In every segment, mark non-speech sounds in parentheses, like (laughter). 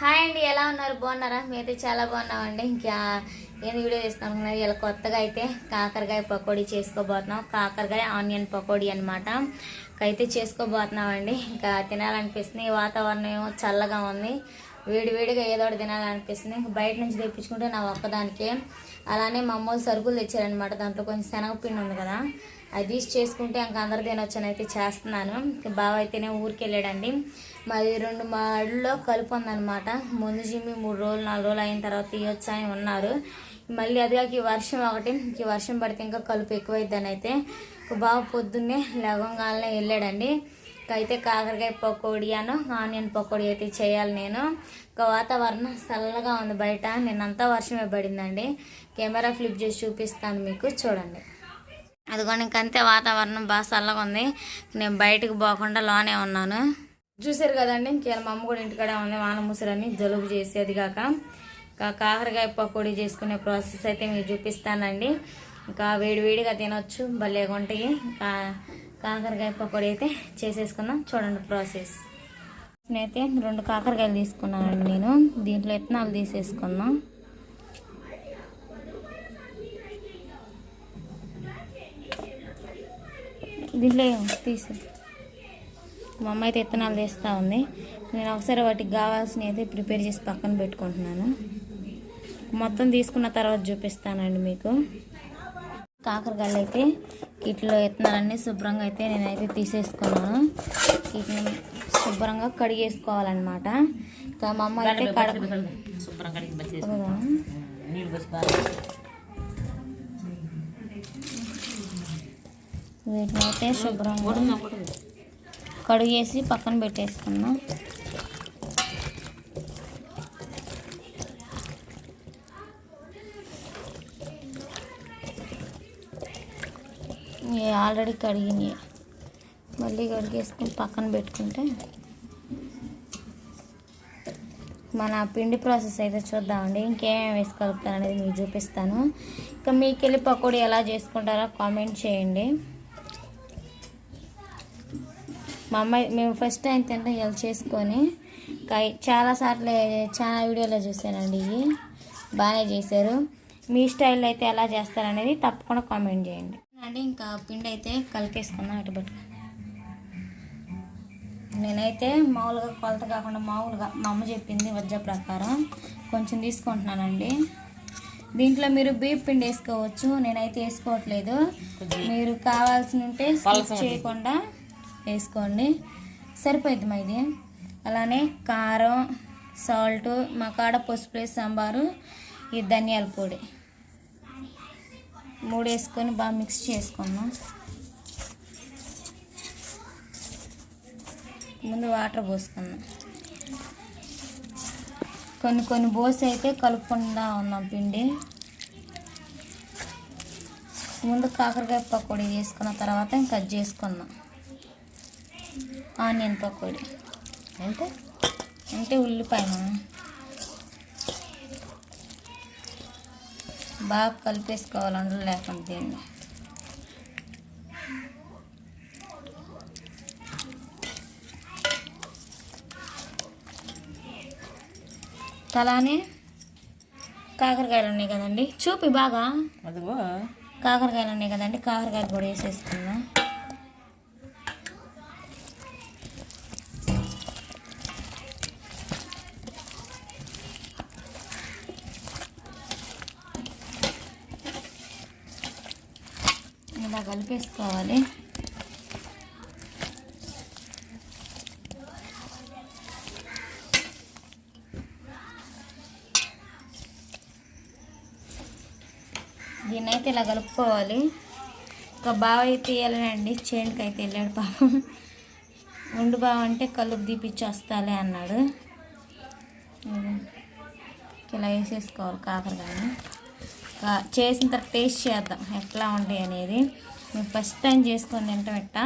Hi అండి ఎలా ఉన్నారు? బాగున్నారా? మేమైతే చాలా బాగున్నామండి. ఇంకా నేను వీడియో చేస్తాం ఇలా కొత్తగా అయితే కాకరకాయ పకోడీ చేసుకోబోతున్నాం. కాకరకాయ ఆనియన్ పకోడీ అనమాట అయితే చేసుకోబోతున్నామండి. ఇంకా తినాలనిపిస్తుంది. వాతావరణం ఏమో చల్లగా ఉంది. వేడివేడిగా ఏదో ఒకటి తినాలనిపిస్తుంది. ఇంకా బయట నుంచి తెప్పించుకుంటే నా ఒక్కదానికే. అలానే మా అమ్మ సరుకులు తెచ్చారనమాట దాంట్లో కొంచెం శనగపిండి ఉంది కదా. అది తీసి చేసుకుంటే ఇంకా అందరు తినొచ్చని అయితే చేస్తున్నాను. బావ అయితేనే ఊరికి వెళ్ళాడండి మరి రెండు మాడుల్లో కలుపు ఉందనమాట ముందు జిమ్మి మూడు రోజులు నాలుగు రోజులు అయిన తర్వాత తీయొచ్చు అని ఉన్నారు. మళ్ళీ అది ఈ వర్షం ఒకటి ఈ వర్షం పడితే ఇంకా కలుపు ఎక్కువైద్దని అయితే బావ పొద్దున్నే లవంగాలనే వెళ్ళాడండి. అయితే కాకరకాయ పకోడీ అను ఆనియన్ పకోడీ అయితే చేయాలి నేను. ఇంకా వాతావరణం చల్లగా ఉంది బయట. నిన్నంతా వర్షమే పడిందండి. కెమెరా ఫ్లిప్ చేసి చూపిస్తాను మీకు. చూడండి. అదిగోండి ఇంకంతే వాతావరణం బాగా చల్లగా ఉంది. నేను బయటకు పోకుండా లోనే ఉన్నాను. చూసారు కదండి ఇంకేళ మా అమ్మ కూడా ఇంటికాడే ఉంది. వాన ముసరని జలుబు చేసేది కాక. ఇంకా కాకరకాయ పకోడీ చేసుకునే ప్రాసెస్ అయితే మీకు చూపిస్తానండి. ఇంకా వేడివేడిగా తినొచ్చు భలే ఉంటాయి. ఇంకా కాకరకాయ పకోడీ అయితే చేసేసుకుందాం. చూడండి ప్రాసెస్. నేనైతే రెండు కాకరకాయలు తీసుకున్నానండి నేను. దీంట్లో ఎత్తనాలు తీసేసుకుందాం. దీంట్లో తీసి మా అమ్మ అయితే ఇత్తనాలు తీస్తూ ఉంది. నేను ఒకసారి వాటికి కావాల్సినవి అయితే ప్రిపేర్ చేసి పక్కన పెట్టుకుంటున్నాను. మొత్తం తీసుకున్న తర్వాత చూపిస్తానండి మీకు. కాకరకాయలు అయితే వీటిలో ఇత్తనాలన్నీ శుభ్రంగా అయితే నేనైతే తీసేసుకున్నాను. వీటిని శుభ్రంగా కడిగేసుకోవాలన్నమాట. ఇంకా మా అమ్మ అయితే కడ శుభ్రం కడిగి మంచి అవునా? నీళ్ళు పోసి బాగా వీటిని అయితే శుభ్రంగా కడిగేసి పక్కన పెట్టేసుకున్నాం. ఆల్రెడీ కడిగినాయి మళ్ళీ కడిగేసుకుని పక్కన పెట్టుకుంటే మన పిండి ప్రాసెస్ అయితే చూద్దామండి. ఇంకేమేమి వేసి కలుపుతాను అనేది మీకు చూపిస్తాను. ఇంకా మీకు వెళ్ళి పకోడీ ఎలా చేసుకుంటారో కామెంట్ చేయండి. మా అమ్మాయి మేము ఫస్ట్ టైం తింటే ఇలా చేసుకొని చాలాసార్లు చాలా వీడియోలో చూసానండి ఇవి. బాగానే చేశారు. మీ స్టైల్లో అయితే ఎలా చేస్తారనేది తప్పకుండా కామెంట్ చేయండి. అండి ఇంకా పిండి అయితే కలిపేసుకున్నాం ఇటు పట్టు. నేనైతే మామూలుగా కొలత కాకుండా మామూలుగా మా అమ్మ చెప్పింది వజ్జ ప్రకారం కొంచెం తీసుకుంటున్నానండి. దీంట్లో మీరు బీప్ పిండి వేసుకోవచ్చు. నేనైతే వేసుకోవట్లేదు. మీరు కావాల్సి ఉంటే చేయకుండా వేసుకోండి. సరిపోయింది మా ఇది. అలానే కారం సాల్ట్ మా కాడ పసుపు వేసి సాంబారు ఈ ధనియాల పొడి. మూడు వేసుకొని బాగా మిక్స్ చేసుకున్నాం ముందు వాటర్ పోసుకున్నాం కొన్ని కొన్ని బోసి అయితే కలుపుకుండా ఉన్నాం పిండి. ముందు కాకరకాయ పకోడీ చేసుకున్న తర్వాత ఇంకా అది చేసుకున్నాం ఆనియన్ పకోడీ అంటే? అంటే ఉల్లిపాయ బాగా కలిపేసుకోవాలి అందులో లేకుండా దీన్ని అలానే కాకరకాయలు ఉన్నాయి కదండి. చూపి బాగా. అదిగో. కాకరకాయలు ఉన్నాయి కదండి కాకరకాయలు కూడా వేసేసుకుందాం. కలిపేసుకోవాలి. దీన్ని అయితే ఇలా కలుపుకోవాలి. ఒక బావ అయితే వెళ్ళాడండి చేనుకి అయితే వెళ్ళాడు పాపం. ఉండు బావ అంటే కలుపు తీపిచ్చి వస్తాలే అన్నాడు ఇలా వేసేసుకోవాలి కాకరకాయని. చేసిన తర్వాత టేస్ట్ చేద్దాం. ఎట్లా ఉంటాయి అనేది. ఫస్ట్ టైం చేసుకొని తింటాం ఎట్టా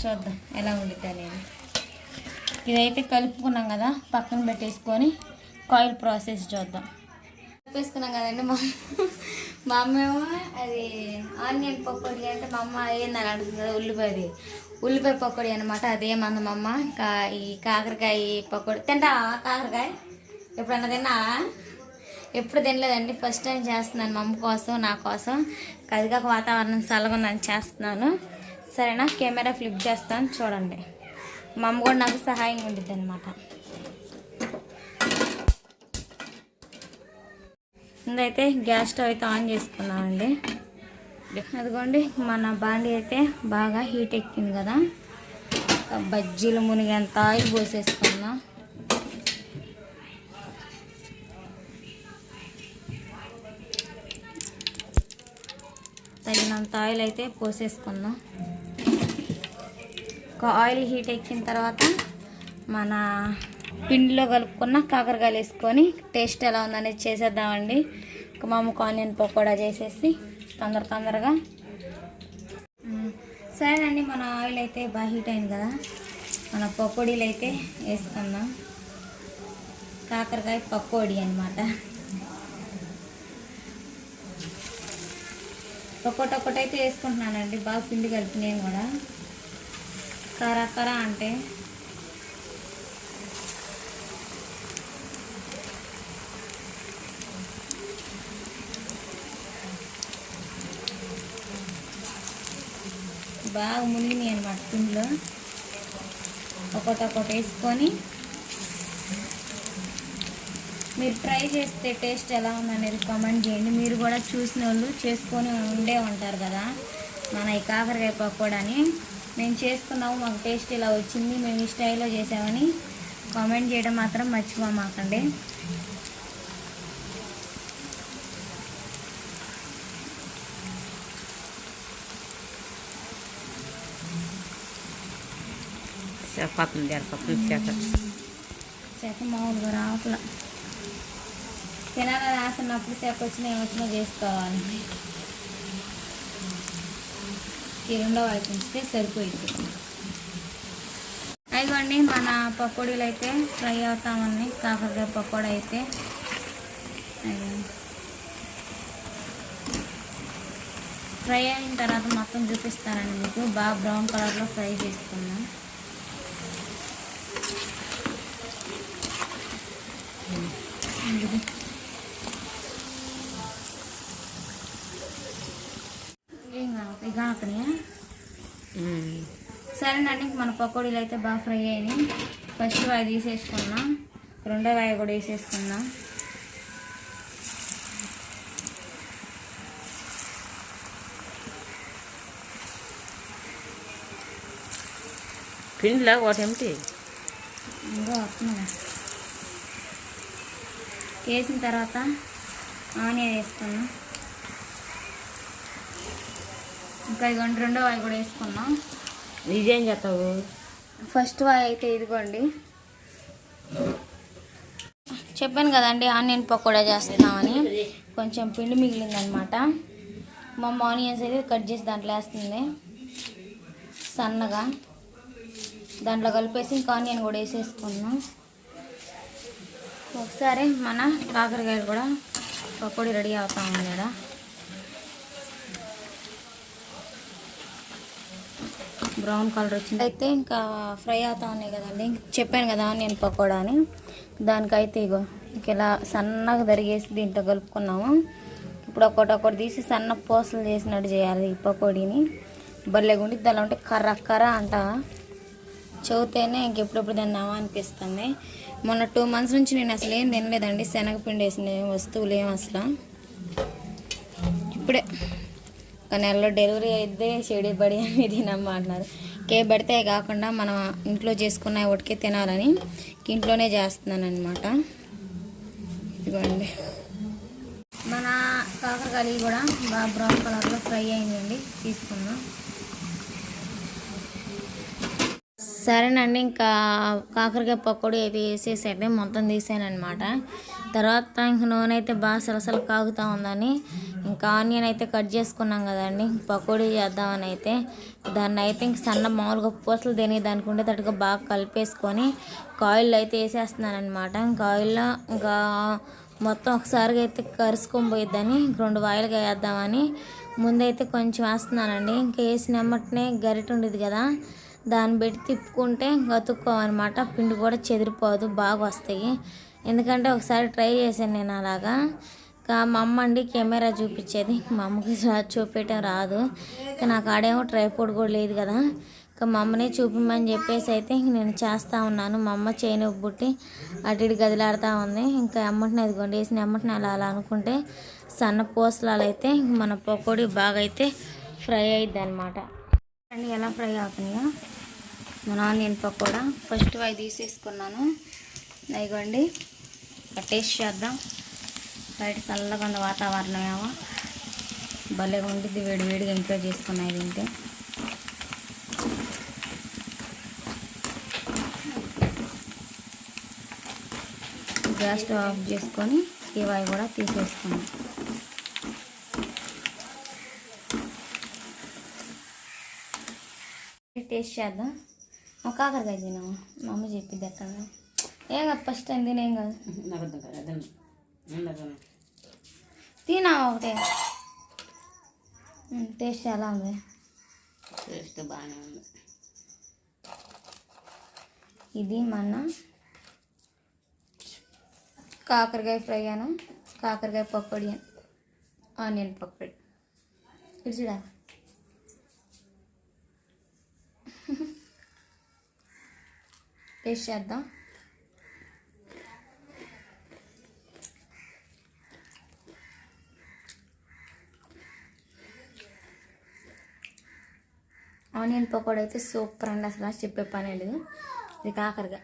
చూద్దాం ఎలా ఉండిద్ది అనేది. ఇదైతే కలుపుకున్నాం కదా పక్కన పెట్టేసుకొని కాయిల్ ప్రాసెస్ చూద్దాం. కలిపేసుకున్నాం కదండి మా మా అమ్మ ఏమో అది ఆనియన్ పకోడీ అంటే మా అమ్మ ఏందని అడుగుతుంది కదా ఉల్లిపాయది. ఉల్లిపాయ పకోడీ అనమాట అదేమంది మా అమ్మ. కా ఈ కాకరకాయ పకోడీ. తింటావా కాకరకాయ? ఎప్పుడన్నా తిన్నావా? ఎప్పుడు తినలేదండి. ఫస్ట్ టైం చేస్తున్నాను మా అమ్మ కోసం నా కోసం. కదిగాక వాతావరణం చల్లగా ఉందని చేస్తున్నాను. సరేనా? కెమెరా ఫ్లిప్ చేస్తాను. చూడండి. మా అమ్మ కూడా నాకు సహాయంగా ఉండిద్ది అనమాట ముందైతే గ్యాస్ స్టవ్ అయితే ఆన్ చేసుకున్నామండి. అదిగోండి మన బాండి అయితే బాగా హీట్ ఎక్కింది కదా. బజ్జీలు మునిగేంత ఆయిల్ పోసేసుకున్నాం తగినంత ఆయిల్ అయితే పోసేసుకుందాం. ఒక ఆయిల్ హీట్ ఎక్కిన తర్వాత మన పిండిలో కలుపుకున్న కాకరకాయలు వేసుకొని టేస్ట్ ఎలా ఉందనేది చేసేద్దామండి. ఒక మామూలు ఆనియన్ పకోడా చేసేసి తొందర తొందరగా. సరే సరేనండి మన ఆయిల్ అయితే బాగా హీట్ అయింది కదా. మన పకోడీలు అయితే వేసుకుందాం. కాకరకాయ పకోడీ అనమాట ఒక్కొక్కటి ఒక్కటైతే వేసుకుంటున్నానండి. బాగా పిండి కలిపి నేను కూడా. కరా కరా అంటే. బాగా మునిగినాయి అనమాట పిండిలో. ఒకటి ఒకటి వేసుకొని మీరు ట్రై చేస్తే టేస్ట్ ఎలా ఉందనేది కామెంట్ చేయండి. మీరు కూడా చూసిన వాళ్ళు చేసుకొని ఉండే ఉంటారు కదా మన ఈ కాకరకాయ పకోడాని. మేము చేసుకున్నాము మాకు టేస్ట్ ఇలా వచ్చింది. మేము ఈ స్టైల్లో చేసామని కామెంట్ చేయడం మాత్రం మర్చిపోమాకండి. దేని పక్కన శాఖ చేత మామూలుగా రావట్ల. తినాలని రాసినప్పుడు సేపు వచ్చిన ఏమొచ్చినా చేసుకోవాలి. ఈ రెండో వైపు ఉంచితే సరిపోయింది అయిగోండి మన పకోడీలు అయితే ఫ్రై అవుతామని కాకరకాయ పకోడీ అయితే. ఫ్రై అయిన తర్వాత మొత్తం చూపిస్తానండి మీకు. బాగా బ్రౌన్ కలర్లో ఫ్రై చేసుకున్నాం ఇక ఆకలియా సరేనండి మన పకోడీలు అయితే బాగా ఫ్రై అయినాయి. ఫస్ట్ వాయి తీసేసుకున్నాం. రెండో వాయి కూడా వేసేసుకుందాం పిండిలో? ఒకటి ఏమిటి ఇంకా వస్తున్నాం వేసిన తర్వాత ఆనియన్ వేసుకున్నాం. ఇంకా ఇదిగోండి రెండో వాయి కూడా వేసుకున్నాం ఇదేం చేస్తావు ఫస్ట్ వాయి అయితే ఇదిగోండి. చెప్పాను కదండి ఆనియన్ పకోడా చేస్తున్నామని. కొంచెం పిండి మిగిలిందనమాట. మా ఆనియన్స్ అయితే కట్ చేసి దాంట్లో వేస్తుంది. సన్నగా. దాంట్లో కలిపేసి ఇంకా ఆనియన్ కూడా వేసేసుకున్నాం ఒకసారి మన కాకరకాయలు కూడా పకోడీ రెడీ అవుతా ఉంది ఇక్కడ బ్రౌన్ కలర్ వచ్చింది. అయితే ఇంకా ఫ్రై అవుతా ఉన్నాయి కదండి. ఇంక చెప్పాను కదా నేను పకోడా అని. దానికైతే ఇగో ఇలా సన్నగా దరిగేసి దీంట్లో కలుపుకున్నాము. ఇప్పుడు ఒకటి ఒకటి తీసి సన్న పూసలు చేసినట్టు చేయాలి ఈ పకోడీని. భలే గుండి అలా ఉంటే కర్ర కర్ర అంట. చదివితేనే ఇంకెప్పుడెప్పుడు తిన్నామా అనిపిస్తుంది. మొన్న టూ మంత్స్ నుంచి నేను అసలు ఏం తినలేదండి. శనగపిండి వేసిన వస్తువులు ఏం అసలు. ఇప్పుడే. ఒక నెలలో డెలివరీ అయితే చెడి బడి అని తినమ్మా అంటున్నారు. కే పడితే కాకుండా మనం ఇంట్లో చేసుకున్న ఒకటికే తినాలని ఇంట్లోనే చేస్తున్నాను అనమాట ఇదిగోండి. మన కాకరకాయలు కూడా బాగా బ్రౌన్ కలర్లో ఫ్రై అయిందండి తీసుకున్నాం సరేనండి ఇంకా కాకరకాయ పకోడీ అయితే వేసేసి అయితే మొత్తం తీసాను అనమాట తర్వాత ఇంక నూనె అయితే బాగా సలసల కాగుతూ ఉందని ఇంకా ఆనియన్ అయితే కట్ చేసుకున్నాం కదండి. పకోడీ చేద్దామని అయితే దాన్ని అయితే ఇంక సన్న మామూలుగా పూసలు తినే దానికి ఉండేటట్టుగా బాగా కలిపేసుకొని కాయిల్ అయితే వేసేస్తున్నాను అనమాట ఇంకా ఆయిల్లో ఇంకా మొత్తం ఒకసారిగా అయితే కరుసుకొని పోయిద్దని రెండు వాయిలుగా వేద్దామని ముందైతే కొంచెం వేస్తున్నానండి. ఇంకా వేసిన వెంబటనే గరిట ఉండేది కదా దాన్ని పెట్టి తిప్పుకుంటే గతుక్కోమన్నమాట పిండి కూడా చెదిరిపోదు బాగా వస్తాయి. ఎందుకంటే ఒకసారి ట్రై చేశాను నేను అలాగా. ఇంకా మా అమ్మ అండి కెమెరా చూపించేది. మా అమ్మకి (laughs) రా- చూపించడం రాదు. ఇంకా నాకు ఆడేమో ట్రైపోర్డ్ కూడా లేదు కదా. ఇంకా మా అమ్మనే చూపిమని చెప్పేసి అయితే ఇంక నేను చేస్తూ ఉన్నాను. మా అమ్మ చేయని బుట్టి అటు ఇటు గదిలాడుతూ ఉంది. ఇంకా అమ్మటిని అదిగోండి వేసిన అమ్మటిని అలా అలా అనుకుంటే సన్న పూసలాలు అయితే మన పకోడీ బాగా అయితే ఫ్రై అయిద్ది అనమాట అండి ఎలా ఫ్రై అవుతున్నాయో? మన ఆనియన్ పకోడా. ఫస్ట్ అవి తీసేసుకున్నాను. ఇదిగోండి. టేస్ట్ చేద్దాం. బయట చల్లగా ఉన్న వాతావరణం ఏమో. భలేగా ఉంటుంది వేడి వేడిగా ఇంట్లో చేసుకున్నాయి తింటే. గ్యాస్ స్టవ్ ఆఫ్ చేసుకొని ఇవాయి కూడా తీసేసుకున్నాం. టేస్ట్ చేద్దాం. ఒక కాకరకాయ తినాము మా అమ్మ చెప్పింది ఎక్కడ ఏం కాదు ఫస్ట్ టైం తినేం కాదు. తినా. ఒకటే. టేస్ట్ ఎలా ఉంది. టేస్ట్ బాగానే ఉంది. ఇది మన కాకరకాయ ఫ్రై అను. కాకరకాయ పకోడీ అని. ఆనియన్ పకోడీ. ఇది చూడా. టేస్ట్ (laughs) చేద్దాం. ఆనియన్ పకోడీ అయితే సూపర్ అండి. అసలు చెప్పే పనే లేదు. ఇది కాకరగా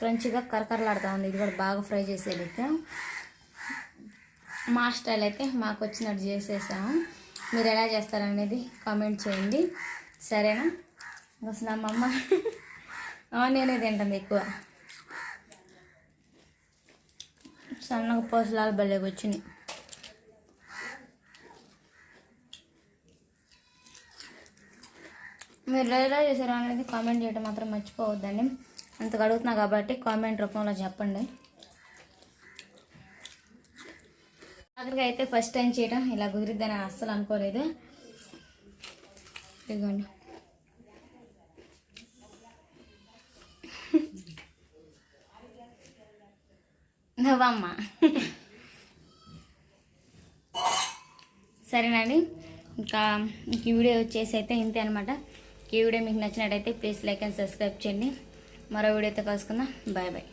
క్రంచిగా కరకరలాడుతూ ఉంది. ఇది కూడా బాగా ఫ్రై చేసేదైతే మా స్టైల్ అయితే మాకు వచ్చినట్టు చేసేసాము. మీరు ఎలా చేస్తారనేది కామెంట్ చేయండి. సరేనా? అసలు మా అమ్మ. ఆనియనే తింటుంది ఎక్కువ. సన్నగా పోసలాలు భలేగా వచ్చినాయి మీరు ఎలా చేశారు అనేది కామెంట్ చేయడం మాత్రం మర్చిపోవద్దండి. అంత అడుగుతున్నా కాబట్టి కామెంట్ రూపంలో చెప్పండి. ఆఖరిగా అయితే ఫస్ట్ టైం చేయడం ఇలా కుదిరిద్దని అస్సలు అనుకోలేదు. ఇదిగోండి. నవ్వమ్మ సరేనండి. ఇంకా ఈ వీడియో వచ్చేసి అయితే ఇంతే అనమాట ఈ వీడియో మీకు నచ్చినట్టయితే ప్లీజ్ లైక్ అండ్ సబ్స్క్రైబ్ చేయండి. మరో వీడియోతో కలుసుకుందాం. Bye bye.